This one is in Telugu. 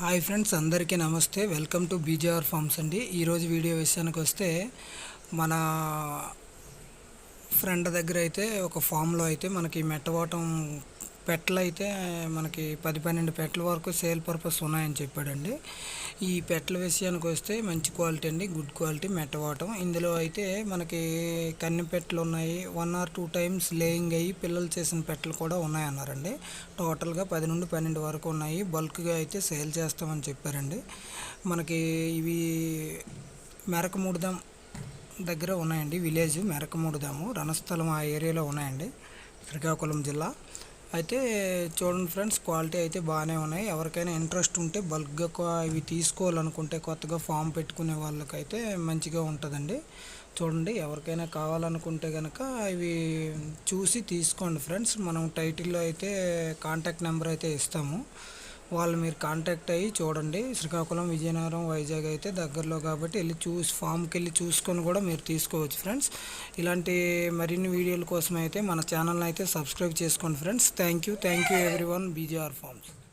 హాయ్ ఫ్రెండ్స్ అందరికీ నమస్తే. వెల్కమ్ టు బీజేఆర్ ఫార్మ్స్ అండి. ఈరోజు వీడియో విషయానికి వస్తే మన ఫ్రెండ్ దగ్గర అయితే ఒక ఫామ్లో అయితే మనకి మెట్టవాటం పెట్టలు అయితే మనకి పది పన్నెండు పెట్టల వరకు సేల్ పర్పస్ ఉన్నాయని చెప్పాడండి. ఈ పెట్టల విషయానికి వస్తే మంచి క్వాలిటీ అండి గుడ్ క్వాలిటీ మెట్టవాటం ఇందులో అయితే మనకి కన్ని పెట్టలు ఉన్నాయి one or two times laying అయ్యి పిల్లలు చేసిన పెట్టలు కూడా ఉన్నాయన్నారండి. టోటల్గా పది నుండి పన్నెండు వరకు ఉన్నాయి. బల్క్గా అయితే సేల్ చేస్తామని చెప్పారండి. మనకి ఇవి మెరకమూడదాం దగ్గర ఉన్నాయండి విలేజ్ మెరకమూడదాము రణస్థలం ఆ ఏరియాలో ఉన్నాయండి. శ్రీకాకుళం జిల్లా. అయితే చూడండి ఫ్రెండ్స్ క్వాలిటీ అయితే బాగానే ఉన్నాయి. ఎవరికైనా ఇంట్రెస్ట్ ఉంటే బల్క్గా ఇవి తీసుకోవాలనుకుంటే కొత్తగా ఫామ్ పెట్టుకునే వాళ్ళకైతే మంచిగా ఉంటుందండి. చూడండి ఎవరికైనా కావాలనుకుంటే కనుక ఇవి చూసి తీసుకోండి ఫ్రెండ్స్. మనం టైటిల్లో అయితే కాంటాక్ట్ నెంబర్ అయితే ఇస్తాము. వాళ్ళు మీరు కాంటాక్ట్ అయ్యి చూడండి. శ్రీకాకుళం విజయనగరం వైజాగ్ అయితే దగ్గరలో కాబట్టి వెళ్ళి చూసి ఫామ్కి వెళ్ళి చూసుకొని కూడా మీరు తీసుకోవచ్చు ఫ్రెండ్స్ ఇలాంటి మరిన్ని వీడియోల కోసం అయితే మన ఛానల్ని అయితే సబ్స్క్రైబ్ చేసుకోండి friends thank you thank you everyone BJR farms